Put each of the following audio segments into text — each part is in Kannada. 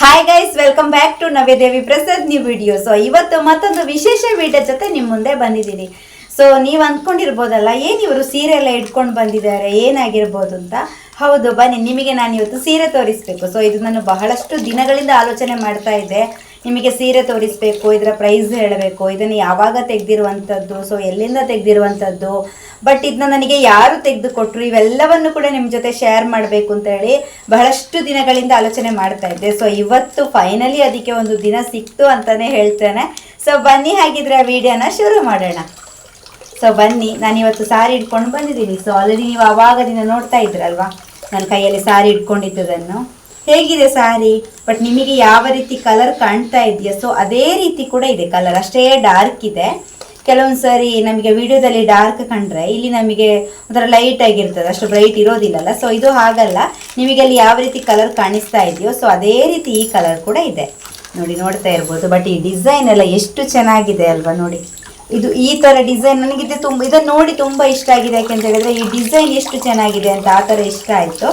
Hi guys welcome back to Navyadevi Prasad new video so ಇವತ್ತು ಮತ್ತೊಂದು ವಿಶೇಷ ವಿಡಿಯೋ ಜೊತೆ ನಿಮ್ಮ ಮುಂದೆ ಬಂದಿದ್ದೀನಿ. ಸೊ ನೀವು ಅಂದ್ಕೊಂಡಿರ್ಬೋದಲ್ಲ ಏನು ಇವರು ಸೀರೆ ಎಲ್ಲ ಇಟ್ಕೊಂಡು ಬಂದಿದ್ದಾರೆ, ಏನಾಗಿರ್ಬೋದು ಅಂತ? ಹೌದು, ಬನ್ನಿ, ನಿಮಗೆ ನಾನು ಇವತ್ತು ಸೀರೆ ತೋರಿಸ್ಬೇಕು. ಸೊ ಇದು ನಾನು ಬಹಳಷ್ಟು ದಿನಗಳಿಂದ ಆಲೋಚನೆ ಮಾಡ್ತಾ ಇದ್ದೆ. ನಿಮಗೆ ಸೀರೆ ತೋರಿಸ್ಬೇಕು ಇದರ ಪ್ರೈಸ್ ಹೇಳಬೇಕು, ಇದನ್ನು ಯಾವಾಗ ತೆಗೆದಿರುವಂಥದ್ದು ಸೊ ಎಲ್ಲಿಂದ ತೆಗೆದಿರುವಂಥದ್ದು ಬಟ್ ಇದನ್ನ ನನಗೆ ಯಾರು ತೆಗೆದುಕೊಟ್ರು, ಇವೆಲ್ಲವನ್ನು ಕೂಡ ನಿಮ್ಮ ಜೊತೆ ಶೇರ್ ಮಾಡಬೇಕು ಅಂತ ಹೇಳಿ ಬಹಳಷ್ಟು ದಿನಗಳಿಂದ ಆಲೋಚನೆ ಮಾಡ್ತಾ ಇದ್ದೆ. ಸೊ ಇವತ್ತು ಫೈನಲಿ ಅದಕ್ಕೆ ಒಂದು ದಿನ ಸಿಕ್ತು ಅಂತಲೇ ಹೇಳ್ತೇನೆ. ಸೊ ಬನ್ನಿ ಹಾಗಿದ್ರೆ ಆ ವಿಡಿಯೋನ ಶುರು ಮಾಡೋಣ. ಸೊ ಬನ್ನಿ, ನಾನು ಇವತ್ತು ಸಾರಿ ಇಟ್ಕೊಂಡು ಬಂದಿದ್ದೀನಿ. ಸೊ ಆಲ್ರೆಡಿ ನೀವು ಆವಾಗದಿಂದ ನೋಡ್ತಾ ಇದ್ರಲ್ವಾ? ನನ್ನ ಕೈಯಲ್ಲಿ ಸಾರಿ ಇಟ್ಕೊಂಡಿದ್ದದನ್ನು. ಹೇಗಿದೆ ಸಾರಿ? ಬಟ್ ನಿಮಗೆ ಯಾವ ರೀತಿ ಕಲರ್ ಕಾಣ್ತಾ ಇದೆಯಾ? ಸೊ ಅದೇ ರೀತಿ ಕೂಡ ಇದೆ ಕಲರ್ ಅಷ್ಟೇ ಡಾರ್ಕ್ ಇದೆ. ಕೆಲವೊಂದು ಸಾರಿ ನಮಗೆ ವಿಡಿಯೋದಲ್ಲಿ ಡಾರ್ಕ್ ಕಂಡ್ರೆ ಇಲ್ಲಿ ನಮಗೆ ಒಂಥರ ಲೈಟ್ ಆಗಿರ್ತದೆ. ಅಷ್ಟು ಬ್ರೈಟ್ ಇರೋದಿಲ್ಲಲ್ಲ. ಸೊ ಇದು ಹಾಗಲ್ಲ. ನಿಮಗೆ ಅಲ್ಲಿ ಯಾವ ರೀತಿ ಕಲರ್ ಕಾಣಿಸ್ತಾ ಇದೆಯೋ ಸೊ ಅದೇ ರೀತಿ ಈ ಕಲರ್ ಕೂಡ ಇದೆ. ನೋಡಿ, ನೋಡ್ತಾ ಇರ್ಬೋದು. ಬಟ್ ಈ ಡಿಸೈನ್ ಎಲ್ಲ ಎಷ್ಟು ಚೆನ್ನಾಗಿದೆ ಅಲ್ವಾ ನೋಡಿ. ಇದು ಈ ಥರ ಡಿಸೈನ್ ನನಗಿದೆ ತುಂಬ, ಇದನ್ನು ನೋಡಿ ತುಂಬ ಇಷ್ಟ ಆಗಿದೆ. ಯಾಕೆಂತ ಹೇಳಿದ್ರೆ ಈ ಡಿಸೈನ್ ಎಷ್ಟು ಚೆನ್ನಾಗಿದೆ ಅಂತ ಆ ಥರ ಇಷ್ಟ ಆಯಿತು.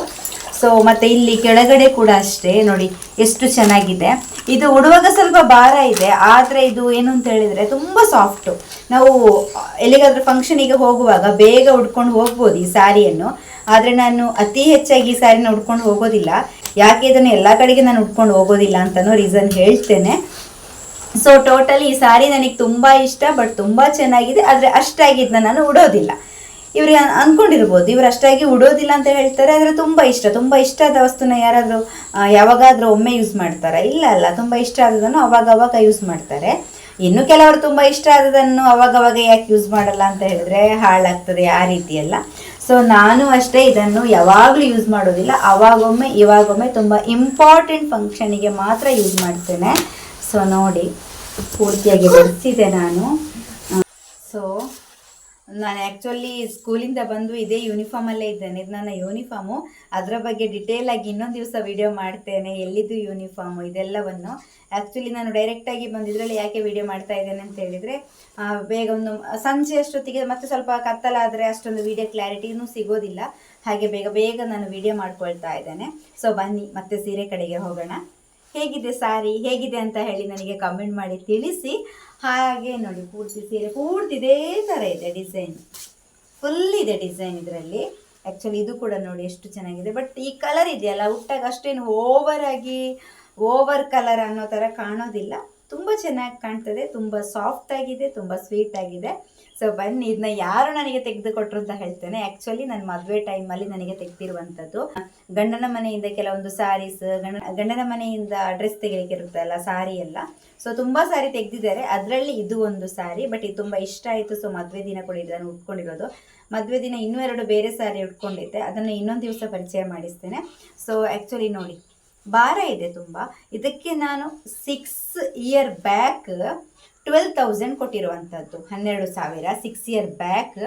ಸೊ ಮತ್ತೆ ಇಲ್ಲಿ ಕೆಳಗಡೆ ಕೂಡ ಅಷ್ಟೇ, ನೋಡಿ, ಎಷ್ಟು ಚೆನ್ನಾಗಿದೆ. ಇದು ಉಡುವಾಗ ಸ್ವಲ್ಪ ಭಾರ ಇದೆ, ಆದರೆ ಇದು ಏನು ಅಂತ ಹೇಳಿದ್ರೆ ತುಂಬ ಸಾಫ್ಟು ನಾವು ಎಲ್ಲಿಗಾದ್ರೂ ಫಂಕ್ಷನಿಗೆ ಹೋಗುವಾಗ ಬೇಗ ಉಡ್ಕೊಂಡು ಹೋಗ್ಬೋದು ಈ ಸ್ಯಾರಿಯನ್ನು ಆದರೆ ನಾನು ಅತಿ ಹೆಚ್ಚಾಗಿ ಈ ಸ್ಯಾರಿನ ಉಡ್ಕೊಂಡು ಹೋಗೋದಿಲ್ಲ. ಯಾಕೆ ಇದನ್ನು ಎಲ್ಲ ಕಡೆಗೆ ನಾನು ಉಟ್ಕೊಂಡು ಹೋಗೋದಿಲ್ಲ ಅಂತನೋ ರೀಸನ್ ಹೇಳ್ತೇನೆ. ಸೊ ಟೋಟಲಿ ಈ ಸಾರಿ ನನಗೆ ತುಂಬ ಇಷ್ಟ ಬಟ್ ತುಂಬ ಚೆನ್ನಾಗಿದೆ. ಆದರೆ ಅಷ್ಟಾಗಿ ಇದನ್ನ ನಾನು ಉಡೋದಿಲ್ಲ. ಇವ್ರಿಗೆ ಅಂದ್ಕೊಂಡಿರ್ಬೋದು ಇವ್ರು ಅಷ್ಟಾಗಿ ಉಡೋದಿಲ್ಲ ಅಂತ ಹೇಳ್ತಾರೆ, ಆದರೆ ತುಂಬ ಇಷ್ಟ. ತುಂಬ ಇಷ್ಟ ಆದ ವಸ್ತುನ ಯಾರಾದರೂ ಯಾವಾಗಾದರೂ ಒಮ್ಮೆ ಯೂಸ್ ಮಾಡ್ತಾರೆ? ಇಲ್ಲ ಅಲ್ಲ, ತುಂಬ ಇಷ್ಟ ಆದದನ್ನು ಅವಾಗ ಅವಾಗ ಯೂಸ್ ಮಾಡ್ತಾರೆ. ಇನ್ನು ಕೆಲವರು ತುಂಬ ಇಷ್ಟ ಆದದನ್ನು ಅವಾಗವಾಗ ಅವಾಗ ಯಾಕೆ ಯೂಸ್ ಮಾಡಲ್ಲ ಅಂತ ಹೇಳಿದ್ರೆ ಹಾಳಾಗ್ತದೆ ಆ ರೀತಿ ಎಲ್ಲ ಸೊ ನಾನು ಅಷ್ಟೇ ಇದನ್ನು ಯಾವಾಗಲೂ ಯೂಸ್ ಮಾಡೋದಿಲ್ಲ. ಅವಾಗೊಮ್ಮೆ, ಇವಾಗೊಮ್ಮೆ ತುಂಬ ಇಂಪಾರ್ಟೆಂಟ್ ಫಂಕ್ಷನಿಗೆ ಮಾತ್ರ ಯೂಸ್ ಮಾಡ್ತೇನೆ. ಸೊ ನೋಡಿ, ಪೂರ್ತಿಯಾಗಿ ಬರ್ತಿದೆ ನಾನು. ಸೊ ನಾನು ಆ್ಯಕ್ಚುಲಿ ಸ್ಕೂಲಿಂದ ಬಂದು ಇದೇ ಯೂನಿಫಾರ್ಮಲ್ಲೇ ಇದ್ದೇನೆ. ಇದು ನನ್ನ ಯೂನಿಫಾರ್ಮು ಅದರ ಬಗ್ಗೆ ಡಿಟೇಲ್ ಆಗಿ ಇನ್ನೊಂದು ದಿವಸ ವಿಡಿಯೋ ಮಾಡ್ತೇನೆ. ಎಲ್ಲಿದ್ದು ಯೂನಿಫಾರ್ಮು ಇದೆಲ್ಲವನ್ನು. ಆ್ಯಕ್ಚುಲಿ ನಾನು ಡೈರೆಕ್ಟಾಗಿ ಬಂದು ಇದರಲ್ಲಿ ಯಾಕೆ ವಿಡಿಯೋ ಮಾಡ್ತಾ ಇದ್ದೇನೆ ಅಂತ ಹೇಳಿದರೆ ಬೇಗ ಒಂದು, ಸಂಜೆ ಅಷ್ಟೊತ್ತಿಗೆ ಮತ್ತೆ ಸ್ವಲ್ಪ ಕತ್ತಲಾದರೆ ಅಷ್ಟೊಂದು ವಿಡಿಯೋ ಕ್ಲಾರಿಟಿನೂ ಸಿಗೋದಿಲ್ಲ. ಹಾಗೆ ಬೇಗ ಬೇಗ ನಾನು ವಿಡಿಯೋ ಮಾಡ್ಕೊಳ್ತಾ ಇದ್ದೇನೆ. ಸೊ ಬನ್ನಿ, ಮತ್ತೆ ಸೀರೆ ಕಡೆಗೆ ಹೋಗೋಣ. ಹೇಗಿದೆ ಸಾರಿ? ಹೇಗಿದೆ ಅಂತ ಹೇಳಿ ನನಗೆ ಕಮೆಂಟ್ ಮಾಡಿ ತಿಳಿಸಿ. ಹಾಗೆ ನೋಡಿ, ಪೂರ್ತಿ ಸೀರೆ ಪೂರ್ತಿ ಇದೇ ಥರ ಇದೆ ಡಿಸೈನ್ ಫುಲ್ ಇದೆ ಡಿಸೈನ್ ಇದರಲ್ಲಿ. ಆ್ಯಕ್ಚುಲಿ ಇದು ಕೂಡ ನೋಡಿ ಎಷ್ಟು ಚೆನ್ನಾಗಿದೆ. ಬಟ್ ಈ ಕಲರ್ ಇದೆಯಲ್ಲ, ಹುಟ್ಟಾಗ ಅಷ್ಟೇನು ಓವರ್ ಆಗಿ ಓವರ್ ಕಲರ್ ಅನ್ನೋ ಥರ ಕಾಣೋದಿಲ್ಲ. ತುಂಬ ಚೆನ್ನಾಗಿ ಕಾಣ್ತದೆ, ತುಂಬ ಸಾಫ್ಟ್ ಆಗಿದೆ, ತುಂಬ ಸ್ವೀಟ್ ಆಗಿದೆ. ಸೊ ಬನ್ನಿ ಇದನ್ನ ಯಾರು ನನಗೆ ತೆಗೆದುಕೊಟ್ರು ಅಂತ ಹೇಳ್ತೇನೆ. ಆ್ಯಕ್ಚುಲಿ ನನ್ನ ಮದುವೆ ಟೈಮಲ್ಲಿ ನನಗೆ ತೆಗೆದಿರುವಂಥದ್ದು ಗಂಡನ ಮನೆಯಿಂದ ಕೆಲವೊಂದು ಸಾರೀಸ್ ಗಂಡ, ಗಂಡನ ಮನೆಯಿಂದ ಡ್ರೆಸ್ ತೆಗಿಲಿಕ್ಕೆ ಇರುತ್ತಲ್ಲ ಸಾರಿ ಎಲ್ಲ. ಸೊ ತುಂಬ ಸಾರಿ ತೆಗೆದಿದ್ದಾರೆ. ಅದರಲ್ಲಿ ಇದು ಒಂದು ಸಾರಿ ಬಟ್ ಇದು ತುಂಬ ಇಷ್ಟ ಆಯಿತು. ಸೊ ಮದುವೆ ದಿನ ಕೂಡ ಇದನ್ನು ಉಟ್ಕೊಂಡಿರೋದು. ಮದುವೆ ದಿನ ಇನ್ನೂ ಎರಡು ಬೇರೆ ಸಾರಿ ಉಟ್ಕೊಂಡಿದ್ದೆ. ಅದನ್ನು ಇನ್ನೊಂದು ದಿವಸ ಪರಿಚಯ ಮಾಡಿಸ್ತೇನೆ. ಸೊ ಆ್ಯಕ್ಚುಲಿ ನೋಡಿ ಭಾರ ಇದೆ ತುಂಬ. ಇದಕ್ಕೆ ನಾನು six year back twelve thousand ಕೊಟ್ಟಿರುವಂಥದ್ದು ಹನ್ನೆರಡು ಸಾವಿರ ಸಿಕ್ಸ್ ಇಯರ್ ಬ್ಯಾಕ್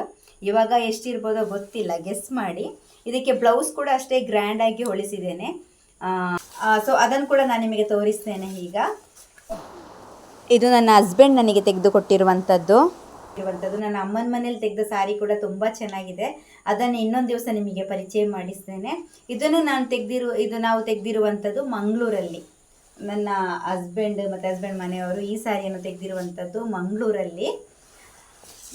ಇವಾಗ ಎಷ್ಟಿರ್ಬೋದೋ ಗೊತ್ತಿಲ್ಲ. ಗೆಸ್ ಮಾಡಿ. ಇದಕ್ಕೆ ಬ್ಲೌಸ್ ಕೂಡ ಅಷ್ಟೇ ಗ್ರ್ಯಾಂಡಾಗಿ ಹೊಲಿಸಿದ್ದೇನೆ. ಸೊ ಅದನ್ನು ಕೂಡ ನಾನು ನಿಮಗೆ ತೋರಿಸ್ತೇನೆ ಈಗ. ಇದು ನನ್ನ ಹಸ್ಬೆಂಡ್ ನನಗೆ ತೆಗೆದುಕೊಟ್ಟಿರುವಂಥದ್ದು ಇರುವಂಥದ್ದು ನನ್ನ ಅಮ್ಮನ ಮನೇಲಿ ತೆಗೆದ ಸಾರಿ ಕೂಡ ತುಂಬ ಚೆನ್ನಾಗಿದೆ. ಅದನ್ನು ಇನ್ನೊಂದು ದಿವಸ ನಿಮಗೆ ಪರಿಚಯ ಮಾಡಿಸ್ತೇನೆ. ಇದನ್ನು ನಾನು ತೆಗೆದಿರು, ಇದು ನಾವು ತೆಗೆದಿರುವಂಥದ್ದು ಮಂಗಳೂರಲ್ಲಿ. ನನ್ನ ಹಸ್ಬೆಂಡ್ ಮತ್ತು ಹಸ್ಬೆಂಡ್ ಮನೆಯವರು ಈ ಸಾರಿಯನ್ನು ತೆಗೆದಿರುವಂಥದ್ದು ಮಂಗಳೂರಲ್ಲಿ.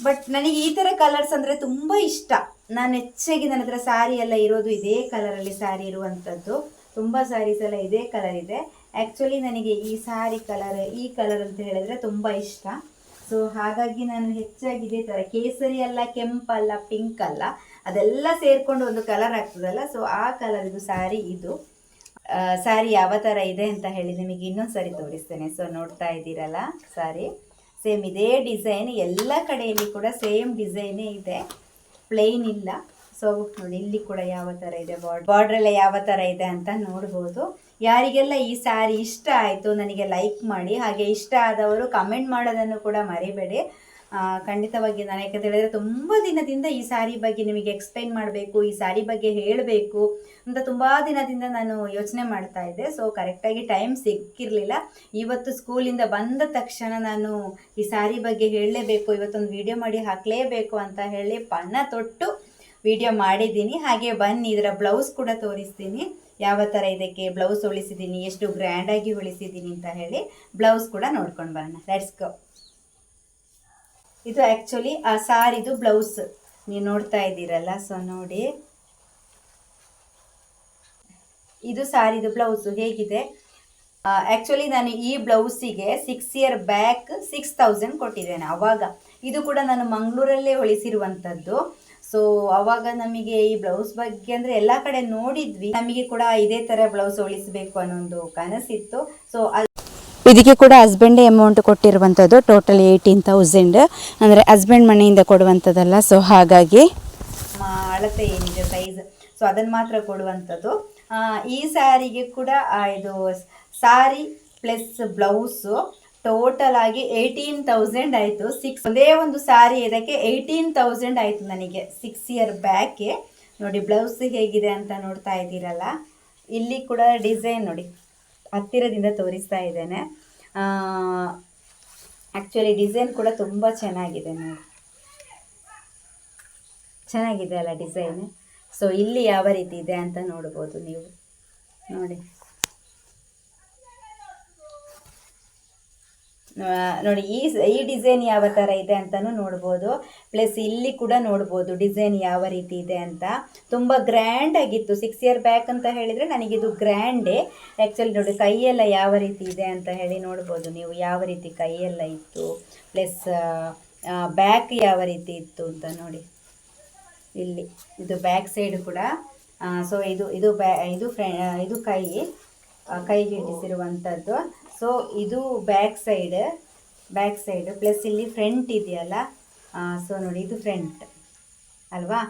ಬಟ್ ನನಗೆ ಈ ಥರ ಕಲರ್ಸ್ ಅಂದರೆ ತುಂಬ ಇಷ್ಟ. ನಾನು ಹೆಚ್ಚಾಗಿ ನನ್ನ ಹತ್ರ ಸಾರಿ ಎಲ್ಲ ಇರೋದು ಇದೇ ಕಲರಲ್ಲಿ ಸಾರಿ ಇರುವಂಥದ್ದು ತುಂಬ ಸಾರೀಸ್ ಎಲ್ಲ ಇದೇ ಕಲರ್ ಇದೆ. ಆ್ಯಕ್ಚುಲಿ ನನಗೆ ಈ ಸಾರಿ ಕಲರ್ ಈ ಕಲರ್ ಅಂತ ಹೇಳಿದ್ರೆ ತುಂಬ ಇಷ್ಟ. ಸೊ ಹಾಗಾಗಿ ನಾನು ಹೆಚ್ಚಾಗಿ ಇದೇ ಥರ ಕೇಸರಿ ಅಲ್ಲ ಕೆಂಪಲ್ಲ ಪಿಂಕ್ ಅಲ್ಲ, ಅದೆಲ್ಲ ಸೇರಿಕೊಂಡು ಒಂದು ಕಲರ್ ಆಗ್ತದಲ್ಲ? ಸೊ ಆ ಕಲರ್ ಇದು ಸಾರಿ ಇದು. ಸ್ಯಾರಿ ಯಾವ ಥರ ಇದೆ ಅಂತ ಹೇಳಿ ನಿಮಗೆ ಇನ್ನೊಂದು ಸಾರಿ ತೋರಿಸ್ತೇನೆ. ಸೊ ನೋಡ್ತಾ ಇದ್ದೀರಲ್ಲ ಸಾರಿ ಸೇಮ್ ಇದೇ ಡಿಸೈನ್ ಎಲ್ಲ ಕಡೆಯಲ್ಲಿ ಕೂಡ ಸೇಮ್ ಡಿಸೈನೇ ಇದೆ. ಪ್ಲೇನ್ ಇಲ್ಲ. ಸೊ ನೋಡಿ, ಇಲ್ಲಿ ಕೂಡ ಯಾವ ಥರ ಇದೆ? ಬಾರ್ಡ್ ಬಾರ್ಡ್ರೆಲ್ಲ ಯಾವ ಥರ ಇದೆ ಅಂತ ನೋಡ್ಬೋದು. ಯಾರಿಗೆಲ್ಲ ಈ ಸ್ಯಾರಿ ಇಷ್ಟ ಆಯಿತು ನನಗೆ ಲೈಕ್ ಮಾಡಿ, ಹಾಗೆ ಇಷ್ಟ ಆದವರು ಕಮೆಂಟ್ ಮಾಡೋದನ್ನು ಕೂಡ ಮರಿಬೇಡಿ. ಖಂಡಿತವಾಗಿ ನಾನು ಯಾಕಂತ ಹೇಳಿದ್ರೆ ತುಂಬ ದಿನದಿಂದ ಈ ಸಾರಿ ಬಗ್ಗೆ ನಿಮಗೆ ಎಕ್ಸ್ಪ್ಲೈನ್ ಮಾಡಬೇಕು, ಈ ಸಾರಿ ಬಗ್ಗೆ ಹೇಳಬೇಕು ಅಂತ ತುಂಬ ದಿನದಿಂದ ನಾನು ಯೋಚನೆ ಮಾಡ್ತಾ ಇದ್ದೆ. ಸೊ ಕರೆಕ್ಟಾಗಿ ಟೈಮ್ ಸಿಕ್ಕಿರಲಿಲ್ಲ. ಇವತ್ತು ಸ್ಕೂಲಿಂದ ಬಂದ ತಕ್ಷಣ ನಾನು ಈ ಸಾರಿ ಬಗ್ಗೆ ಹೇಳಲೇಬೇಕು, ಇವತ್ತೊಂದು ವಿಡಿಯೋ ಮಾಡಿ ಹಾಕಲೇಬೇಕು ಅಂತ ಹೇಳಿ ಪಣ ತೊಟ್ಟು ವಿಡಿಯೋ ಮಾಡಿದ್ದೀನಿ. ಹಾಗೆ ಬನ್ನಿ, ಇದರ ಬ್ಲೌಸ್ ಕೂಡ ತೋರಿಸ್ತೀನಿ. ಯಾವ ಥರ ಇದಕ್ಕೆ ಬ್ಲೌಸ್ ಹೊಳಿಸಿದ್ದೀನಿ ಎಷ್ಟು ಗ್ರ್ಯಾಂಡಾಗಿ ಹೊಲಿಸಿದ್ದೀನಿ ಅಂತ ಹೇಳಿ ಬ್ಲೌಸ್ ಕೂಡ ನೋಡ್ಕೊಂಡು ಬರೋಣ. ಲೆಟ್ಸ್ ಗೋ ಇದು ಆ್ಯಕ್ಚುಲಿ ಆ ಸಾರಿದು ಬ್ಲೌಸ್ ನೀವು ನೋಡ್ತಾ ಇದ್ದೀರಲ್ಲ ಸೊ ನೋಡಿ. ಇದು ಸಾರಿದು ಬ್ಲೌಸು ಹೇಗಿದೆ? ಆ್ಯಕ್ಚುಲಿ ನಾನು ಈ ಬ್ಲೌಸಿಗೆ six year back six thousand ಕೊಟ್ಟಿದ್ದೇನೆ ಅವಾಗ. ಇದು ಕೂಡ ನಾನು ಮಂಗಳೂರಲ್ಲೇ ಹೊಲಿಸಿರುವಂಥದ್ದು ಸೊ ಅವಾಗ ನಮಗೆ ಈ ಬ್ಲೌಸ್ ಬಗ್ಗೆ ಅಂದರೆ ಎಲ್ಲ ಕಡೆ ನೋಡಿದ್ವಿ. ನಮಗೆ ಕೂಡ ಇದೇ ಥರ ಬ್ಲೌಸ್ ಹೊಲಿಸಬೇಕು ಅನ್ನೋ ಒಂದು ಕನಸಿತ್ತು ಸೊ ಇದಕ್ಕೆ ಕೂಡ ಹಸ್ಬೆಂಡೇ ಅಮೌಂಟ್ ಕೊಟ್ಟಿರುವಂಥದ್ದು ಟೋಟಲ್ ಏಯ್ಟೀನ್ ತೌಸಂಡ್ ಅಂದರೆ ಹಸ್ಬೆಂಡ್ ಮನೆಯಿಂದ ಕೊಡುವಂಥದ್ದಲ್ಲ ಸೊ ಹಾಗಾಗಿ ಅಳತೆ ಏನಿದೆ ಸೈಜ್ ಸೊ ಅದನ್ನು ಮಾತ್ರ ಕೊಡುವಂಥದ್ದು ಈ ಸ್ಯಾರಿಗೆ ಕೂಡ ಇದು ಸಾರಿ ಪ್ಲಸ್ ಬ್ಲೌಸು ಟೋಟಲ್ ಆಗಿ ಏಯ್ಟೀನ್ ತೌಸಂಡ್ ಆಯಿತು. ಸಿಕ್ಸ್ ಒಂದೇ ಒಂದು ಸಾರಿ ಇದಕ್ಕೆ ಏಯ್ಟೀನ್ ತೌಸಂಡ್ ಆಯಿತು ನನಗೆ ಸಿಕ್ಸ್ ಇಯರ್ ಬ್ಯಾಕೆ ನೋಡಿ ಬ್ಲೌಸ್ ಹೇಗಿದೆ ಅಂತ ನೋಡ್ತಾ ಇದ್ದೀರಲ್ಲ. ಇಲ್ಲಿ ಕೂಡ ಡಿಸೈನ್ ನೋಡಿ, ಹತ್ತಿರದಿಂದ ತೋರಿಸ್ತಾ ಇದ್ದೇನೆ. ಆ್ಯಕ್ಚುಲಿ ಡಿಸೈನ್ ಕೂಡ ತುಂಬ ಚೆನ್ನಾಗಿದೆ ನೋಡಿ. ಚೆನ್ನಾಗಿದೆ ಅಲ್ಲ ಡಿಸೈನ್ ಸೊ ಇಲ್ಲಿ ಯಾವ ರೀತಿ ಇದೆ ಅಂತ ನೋಡ್ಬೋದು ನೀವು. ನೋಡಿ. ನೋಡಿ, ಈ ಈ ಡಿಸೈನ್ ಯಾವ ಥರ ಇದೆ ಅಂತಲೂ ನೋಡ್ಬೋದು. ಪ್ಲಸ್ ಇಲ್ಲಿ ಕೂಡ ನೋಡ್ಬೋದು ಡಿಸೈನ್ ಯಾವ ರೀತಿ ಇದೆ ಅಂತ. ತುಂಬ ಗ್ರ್ಯಾಂಡ್ ಆಗಿತ್ತು. ಸಿಕ್ಸ್ ಇಯರ್ ಬ್ಯಾಕ್ ಅಂತ ಹೇಳಿದರೆ ನನಗಿದು ಗ್ರ್ಯಾಂಡೇ ಆ್ಯಕ್ಚುಲಿ ನೋಡಿ, ಕೈಯೆಲ್ಲ ಯಾವ ರೀತಿ ಇದೆ ಅಂತ ಹೇಳಿ ನೋಡ್ಬೋದು ನೀವು. ಯಾವ ರೀತಿ ಕೈಯೆಲ್ಲ ಇತ್ತು. ಪ್ಲಸ್ ಬ್ಯಾಕ್ ಯಾವ ರೀತಿ ಇತ್ತು ಅಂತ ನೋಡಿ. ಇಲ್ಲಿ, ಇದು ಬ್ಯಾಕ್ ಸೈಡ್ ಕೂಡ. ಸೊ ಇದು ಇದು ಬ್ಯಾ ಇದು ಫ್ರೆ ಇದು ಕೈ. ಕೈಗೆ ಇಡಿಸಿರುವಂಥದ್ದು ಸೊ ಇದು back side back side plus ಇಲ್ಲಿ ಫ್ರಂಟ್ ಇದೆಯಲ್ಲ? ಸೊ ನೋಡಿ, ಇದು ಫ್ರಂಟ್ ಅಲ್ವಾ?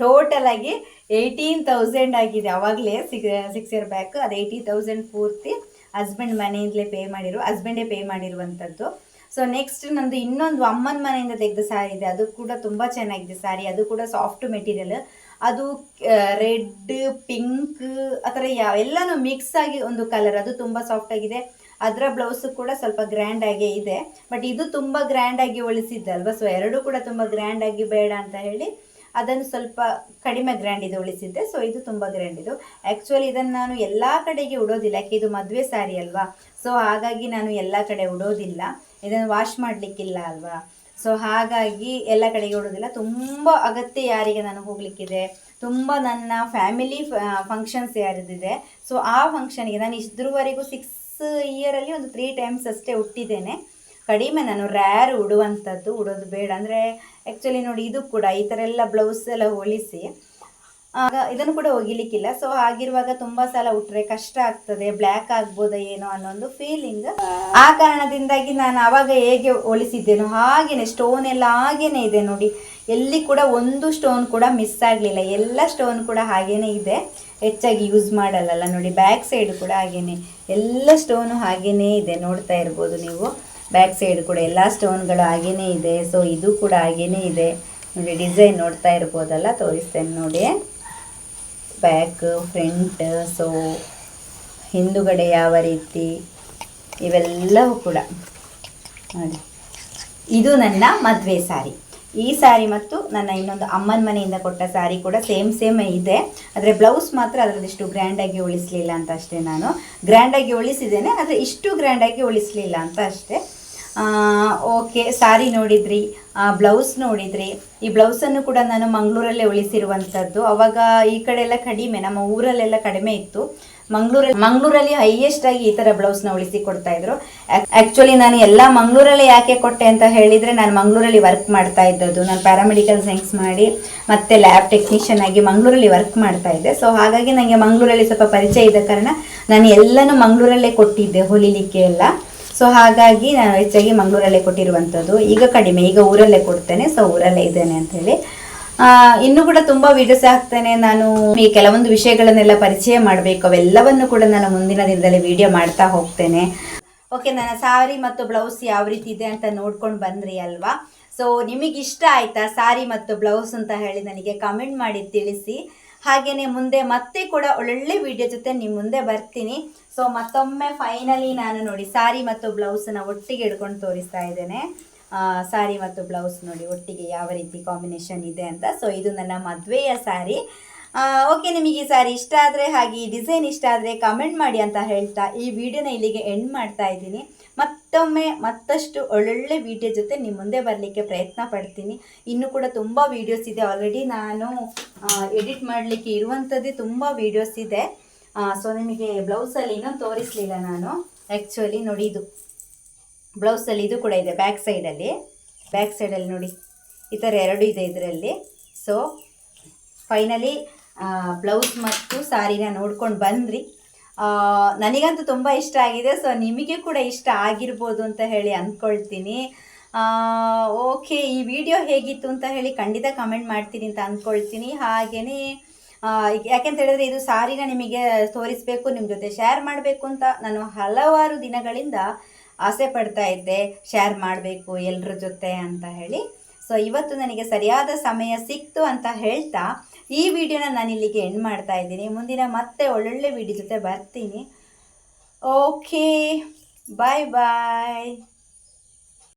ಟೋಟಲ್ ಆಗಿ ಏಯ್ಟೀನ್ ತೌಸಂಡ್ ಆಗಿದೆ. ಆವಾಗಲೇ ಸಿಕ್ ಸಿಕ್ಸ್ ಇಯರ್ ಬ್ಯಾಕ್ ಅದು ಏಯ್ಟಿ ತೌಸಂಡ್ ಪೂರ್ತಿ ಹಸ್ಬೆಂಡ್ ಮನೆಯಿಂದಲೇ ಪೇ ಮಾಡಿರು ಹಸ್ಬೆಂಡೇ ಪೇ ಮಾಡಿರುವಂಥದ್ದು. ಸೊ ನೆಕ್ಸ್ಟ್ ನಂದು ಇನ್ನೊಂದು ಅಮ್ಮನ ಮನೆಯಿಂದ ತೆಗೆದ ಸಾರಿ ಇದೆ. ಅದು ಕೂಡ ತುಂಬ ಚೆನ್ನಾಗಿದೆ ಸಾರಿ ಅದು ಕೂಡ ಸಾಫ್ಟ್ ಮೆಟೀರಿಯಲ್ ಅದು ರೆಡ್, ಪಿಂಕ್, ಆ ಥರ ಯಾವ ಎಲ್ಲನೂ ಮಿಕ್ಸ್ ಆಗಿ ಒಂದು ಕಲರ್ ಅದು ತುಂಬ ಸಾಫ್ಟ್ ಆಗಿದೆ. ಅದರ ಬ್ಲೌಸ್ ಕೂಡ ಸ್ವಲ್ಪ ಗ್ರ್ಯಾಂಡ್ ಆಗೇ ಇದೆ. ಬಟ್ ಇದು ತುಂಬ ಗ್ರ್ಯಾಂಡ್ ಆಗಿ ಉಳಿಸಿದ್ದಲ್ವ ಸೊ ಎರಡೂ ಕೂಡ ತುಂಬ ಗ್ರ್ಯಾಂಡ್ ಆಗಿ ಬೇಡ ಅಂತ ಹೇಳಿ ಅದನ್ನು ಸ್ವಲ್ಪ ಕಡಿಮೆ ಗ್ರ್ಯಾಂಡ್ ಇದು ಉಳಿಸಿದ್ದೆ ಸೊ ಇದು ತುಂಬ ಗ್ರ್ಯಾಂಡ್ ಇದು. ಆ್ಯಕ್ಚುಲಿ ಇದನ್ನು ನಾನು ಎಲ್ಲ ಕಡೆಗೆ ಉಡೋದಿಲ್ಲ. ಯಾಕೆ, ಇದು ಮದುವೆ ಸಾರಿ ಅಲ್ವಾ? ಸೊ ಹಾಗಾಗಿ ನಾನು ಎಲ್ಲ ಕಡೆ ಉಡೋದಿಲ್ಲ. ಇದನ್ನು ವಾಶ್ ಮಾಡಲಿಕ್ಕಿಲ್ಲ ಅಲ್ವಾ? ಸೊ ಹಾಗಾಗಿ ಎಲ್ಲ ಕಡೆಗೆ ಉಡೋದಿಲ್ಲ ತುಂಬ ಅಗತ್ಯ ಯಾರಿಗೆ ನಾನು ಹೋಗಲಿಕ್ಕಿದೆ. ತುಂಬ ನನ್ನ ಫ್ಯಾಮಿಲಿ ಫಂಕ್ಷನ್ಸ್ ಯಾರಿದಿದೆ ಸೊ ಆ ಫಂಕ್ಷನ್ಗೆ ನಾನು ಇಷ್ಟರವರೆಗೂ ಸಿಕ್ಸ್ ಇಯರಲ್ಲಿ ಒಂದು ತ್ರೀ ಟೈಮ್ಸ್ ಅಷ್ಟೇ ಹುಟ್ಟಿದ್ದೇನೆ. ಕಡಿಮೆ ನಾನು ರ್ಯಾರ್ ಉಡುವಂಥದ್ದು, ಉಡೋದು ಬೇಡ. ಅಂದರೆ ಆ್ಯಕ್ಚುಲಿ ನೋಡಿ ಇದು ಕೂಡ ಈ ಥರ ಎಲ್ಲ ಬ್ಲೌಸ್ ಎಲ್ಲ ಹೊಲಿಸಿ ಆಗ ಇದನ್ನು ಕೂಡ ಒಗಿಲಿಕ್ಕಿಲ್ಲ. ಸೊ ಆಗಿರುವಾಗ ತುಂಬಾ ಸಲ ಉಟ್ರೆ ಕಷ್ಟ ಆಗ್ತದೆ ಬ್ಲ್ಯಾಕ್ ಆಗ್ಬೋದ ಏನೋ ಅನ್ನೋ ಒಂದು ಫೀಲಿಂಗ್ ಆ ಕಾರಣದಿಂದಾಗಿ ನಾನು ಆವಾಗ ಹೇಗೆ ಹೊಲಿಸಿದ್ದೇನೋ ಹಾಗೇನೆ ಸ್ಟೋನ್ ಎಲ್ಲ ಹಾಗೇನೆ ಇದೆ ನೋಡಿ. ಎಲ್ಲಿ ಕೂಡ ಒಂದು ಸ್ಟೋನ್ ಕೂಡ ಮಿಸ್ ಆಗಲಿಲ್ಲ. ಎಲ್ಲ ಸ್ಟೋನ್ ಕೂಡ ಹಾಗೇನೆ ಇದೆ. ಹೆಚ್ಚಾಗಿ ಯೂಸ್ ಮಾಡಲ್ಲ ನೋಡಿ ಬ್ಯಾಕ್ ಸೈಡ್ ಕೂಡ ಹಾಗೇನೆ. ಎಲ್ಲ ಸ್ಟೋನು ಹಾಗೇನೇ ಇದೆ, ನೋಡ್ತಾ ಇರ್ಬೋದು ನೀವು. ಬ್ಯಾಕ್ ಸೈಡ್ ಕೂಡ ಎಲ್ಲ ಸ್ಟೋನ್ಗಳು ಹಾಗೇನೇ ಇದೆ. ಸೊ ಇದು ಕೂಡ ಹಾಗೇನೇ ಇದೆ. ನೋಡಿ ಡಿಸೈನ್ ನೋಡ್ತಾ ಇರ್ಬೋದಲ್ಲ, ತೋರಿಸ್ತೇನೆ ನೋಡಿ. ಬ್ಯಾಕ್ ಫ್ರಂಟ್ ಸೊ ಹಿಂದುಗಡೆ ಯಾವ ರೀತಿ ಇವೆಲ್ಲವೂ ಕೂಡ ನೋಡಿ. ಇದು ನನ್ನ ಮದುವೆ ಸಾರಿ. ಈ ಸಾರಿ ಮತ್ತು ನನ್ನ ಇನ್ನೊಂದು ಅಮ್ಮನ ಮನೆಯಿಂದ ಕೊಟ್ಟ ಸಾರಿ ಕೂಡ ಸೇಮ್ ಸೇಮ್ ಇದೆ. ಆದರೆ ಬ್ಲೌಸ್ ಮಾತ್ರ ಅದರದಿಷ್ಟು ಗ್ರ್ಯಾಂಡಾಗಿ ಉಳಿಸಲಿಲ್ಲ ಅಂತ ಅಷ್ಟೇ ನಾನು. ಗ್ರ್ಯಾಂಡಾಗಿ ಉಳಿಸಿದ್ದೇನೆ, ಆದರೆ ಇಷ್ಟು ಗ್ರ್ಯಾಂಡಾಗಿ ಉಳಿಸಲಿಲ್ಲ ಅಂತ ಅಷ್ಟೇ. ಓಕೆ, ಸಾರಿ ನೋಡಿದ್ರಿ ಬ್ಲೌಸ್ ನೋಡಿದ್ರಿ. ಈ ಬ್ಲೌಸನ್ನು ಕೂಡ ನಾನು ಮಂಗಳೂರಲ್ಲೇ ಉಳಿಸಿರುವಂಥದ್ದು. ಅವಾಗ ಈ ಕಡೆ ಎಲ್ಲ ಕಡಿಮೆ, ನಮ್ಮ ಊರಲ್ಲೆಲ್ಲ ಕಡಿಮೆ ಇತ್ತು. ಮಂಗಳೂರಲ್ಲಿ ಮಂಗಳೂರಲ್ಲಿ ಹೈಯೆಸ್ಟ್ ಆಗಿ ಈ ಥರ ಬ್ಲೌಸ್ನ ಉಳಿಸಿ ಕೊಡ್ತಾ ಇದ್ರು ಆ್ಯಕ್ಚುಲಿ ನಾನು ಎಲ್ಲ ಮಂಗಳೂರಲ್ಲೇ ಯಾಕೆ ಕೊಟ್ಟೆ ಅಂತ ಹೇಳಿದರೆ ನಾನು ಮಂಗಳೂರಲ್ಲಿ ವರ್ಕ್ ಮಾಡ್ತಾ ಇದ್ದದ್ದು. ನಾನು ಪ್ಯಾರಾಮೆಡಿಕಲ್ ಸೈನ್ಸ್ ಮಾಡಿ, ಮತ್ತೆ ಲ್ಯಾಬ್ ಟೆಕ್ನಿಷಿಯನ್ ಆಗಿ ಮಂಗಳೂರಲ್ಲಿ ವರ್ಕ್ ಮಾಡ್ತಾ ಇದ್ದೆ. ಸೊ ಹಾಗಾಗಿ ನನಗೆ ಮಂಗಳೂರಲ್ಲಿ ಸ್ವಲ್ಪ ಪರಿಚಯ ಇದ್ದ ಕಾರಣ ನಾನು ಎಲ್ಲನೂ ಮಂಗಳೂರಲ್ಲೇ ಕೊಟ್ಟಿದ್ದೆ, ಹೊಲಿಲಿಕ್ಕೆ ಎಲ್ಲ. ಸೊ ಹಾಗಾಗಿ ನಾನು ಹೆಚ್ಚಾಗಿ ಮಂಗಳೂರಲ್ಲೇ ಕೊಟ್ಟಿರುವಂಥದ್ದು. ಈಗ ಕಡಿಮೆ, ಈಗ ಊರಲ್ಲೇ ಕೊಡ್ತೇನೆ. ಸೊ ಊರಲ್ಲೇ ಇದ್ದೇನೆ ಅಂತ ಹೇಳಿ. ಇನ್ನೂ ಕೂಡ ತುಂಬ ವಿಡಿಯೋಸ್ ಹಾಕ್ತೇನೆ. ನಾನು ಈ ಕೆಲವೊಂದು ವಿಷಯಗಳನ್ನೆಲ್ಲ ಪರಿಚಯ ಮಾಡಬೇಕು. ಅವೆಲ್ಲವನ್ನು ಕೂಡ ನಾನು ಮುಂದಿನ ದಿನದಲ್ಲಿ ವಿಡಿಯೋ ಮಾಡ್ತಾ ಹೋಗ್ತೇನೆ. ಓಕೆ ನನ್ನ ಸಾರಿ ಮತ್ತು ಬ್ಲೌಸ್ ಯಾವ ರೀತಿ ಇದೆ ಅಂತ ನೋಡ್ಕೊಂಡು ಬಂದ್ರಿ ಅಲ್ವಾ? ಸೊ ನಿಮಗೆ ಇಷ್ಟ ಆಯ್ತಾ ಸಾರಿ ಮತ್ತು ಬ್ಲೌಸ್ ಅಂತ ಹೇಳಿ ನನಗೆ ಕಮೆಂಟ್ ಮಾಡಿ ತಿಳಿಸಿ. ಹಾಗೆಯೇ ಮುಂದೆ ಮತ್ತೆ ಕೂಡ ಒಳ್ಳೊಳ್ಳೆ ವಿಡಿಯೋ ಜೊತೆ ನಿಮ್ಮ ಮುಂದೆ ಬರ್ತೀನಿ. ಸೊ ಮತ್ತೊಮ್ಮೆ ಫೈನಲಿ ನಾನು ನೋಡಿ ಸಾರಿ ಮತ್ತು ಬ್ಲೌಸನ್ನ ಒಟ್ಟಿಗೆ ಹಿಡ್ಕೊಂಡು ತೋರಿಸ್ತಾ ಇದ್ದೇನೆ. ಸಾರಿ ಮತ್ತು ಬ್ಲೌಸ್ ನೋಡಿ ಒಟ್ಟಿಗೆ ಯಾವ ರೀತಿ ಕಾಂಬಿನೇಷನ್ ಇದೆ ಅಂತ. ಸೊ ಇದು ನನ್ನ ಮದುವೆಯ ಸಾರಿ ಓಕೆ ನಿಮಗೆ ಈ ಸಾರಿ ಇಷ್ಟ ಆದರೆ ಹಾಗೆ ಈ ಡಿಸೈನ್ ಇಷ್ಟ ಆದರೆ ಕಮೆಂಟ್ ಮಾಡಿ ಅಂತ ಹೇಳ್ತಾ ಈ ವಿಡಿಯೋನ ಇಲ್ಲಿಗೆ ಎಂಡ್ ಮಾಡ್ತಾ ಇದ್ದೀನಿ. ಮತ್ತೊಮ್ಮೆ ಮತ್ತಷ್ಟು ಒಳ್ಳೊಳ್ಳೆ ವಿಡಿಯೋ ಜೊತೆ ನಿಮ್ಮ ಮುಂದೆ ಬರಲಿಕ್ಕೆ ಪ್ರಯತ್ನ ಪಡ್ತೀನಿ. ಇನ್ನೂ ಕೂಡ ತುಂಬ ವೀಡಿಯೋಸ್ ಇದೆ. ಆಲ್ರೆಡಿ ನಾನು ಎಡಿಟ್ ಮಾಡಲಿಕ್ಕೆ ಇರುವಂಥದ್ದೇ ತುಂಬ ವೀಡಿಯೋಸ್ ಇದೆ. ಸೊ ನಿಮಗೆ ಬ್ಲೌಸಲ್ಲಿ ಇನ್ನೂ ತೋರಿಸಲಿಲ್ಲ ನಾನು. ಆ್ಯಕ್ಚುಲಿ ನೋಡಿ ಇದು. ಬ್ಲೌಸಲ್ಲಿ ಇದು ಕೂಡ ಇದೆ ಬ್ಯಾಕ್ ಸೈಡಲ್ಲಿ ಬ್ಯಾಕ್ ಸೈಡಲ್ಲಿ ನೋಡಿ. ಈ ಥರ ಎರಡು ಇದೆ ಇದರಲ್ಲಿ. ಸೊ ಫೈನಲಿ ಬ್ಲೌಸ್ ಮತ್ತು ಸಾರಿನ ನೋಡ್ಕೊಂಡು ಬಂದ್ರಿ. ನನಗಂತೂ ತುಂಬ ಇಷ್ಟ ಆಗಿದೆ. ಸೊ ನಿಮಗೆ ಕೂಡ ಇಷ್ಟ ಆಗಿರ್ಬೋದು ಅಂತ ಹೇಳಿ ಅಂದ್ಕೊಳ್ತೀನಿ ಓಕೆ ಈ ವಿಡಿಯೋ ಹೇಗಿತ್ತು ಅಂತ ಹೇಳಿ ಖಂಡಿತ ಕಮೆಂಟ್ ಮಾಡ್ತೀನಿ ಅಂತ ಅಂದ್ಕೊಳ್ತೀನಿ ಹಾಗೆಯೇ ಯಾಕೆಂತ ಹೇಳಿದ್ರೆ ಇದು ಸಾರಿನ ನಿಮಗೆ ತೋರಿಸ್ಬೇಕು ನಿಮ್ಮ ಜೊತೆ ಶೇರ್ ಮಾಡಬೇಕು ಅಂತ ನಾನು ಹಲವಾರು ದಿನಗಳಿಂದ ಆಸೆ ಪಡ್ತಾ ಇದ್ದೆ. ಶೇರ್ ಮಾಡಬೇಕು ಎಲ್ಲರ ಜೊತೆ ಅಂತ ಹೇಳಿ. ಸೊ ಇವತ್ತು ನನಗೆ ಸರಿಯಾದ ಸಮಯ ಸಿಕ್ತು ಅಂತ ಹೇಳ್ತಾ ಈ ವಿಡಿಯೋನ ನಾನು ಇಲ್ಲಿಗೆ ಎಂಡ್ ಮಾಡ್ತಾ ಇದ್ದೀನಿ. ಮುಂದಿನ ಮತ್ತೆ ಒಳ್ಳೊಳ್ಳೆ ವಿಡಿಯೋ ಜೊತೆ ಬರ್ತೀನಿ. ಓಕೆ ಬಾಯ್ ಬಾಯ್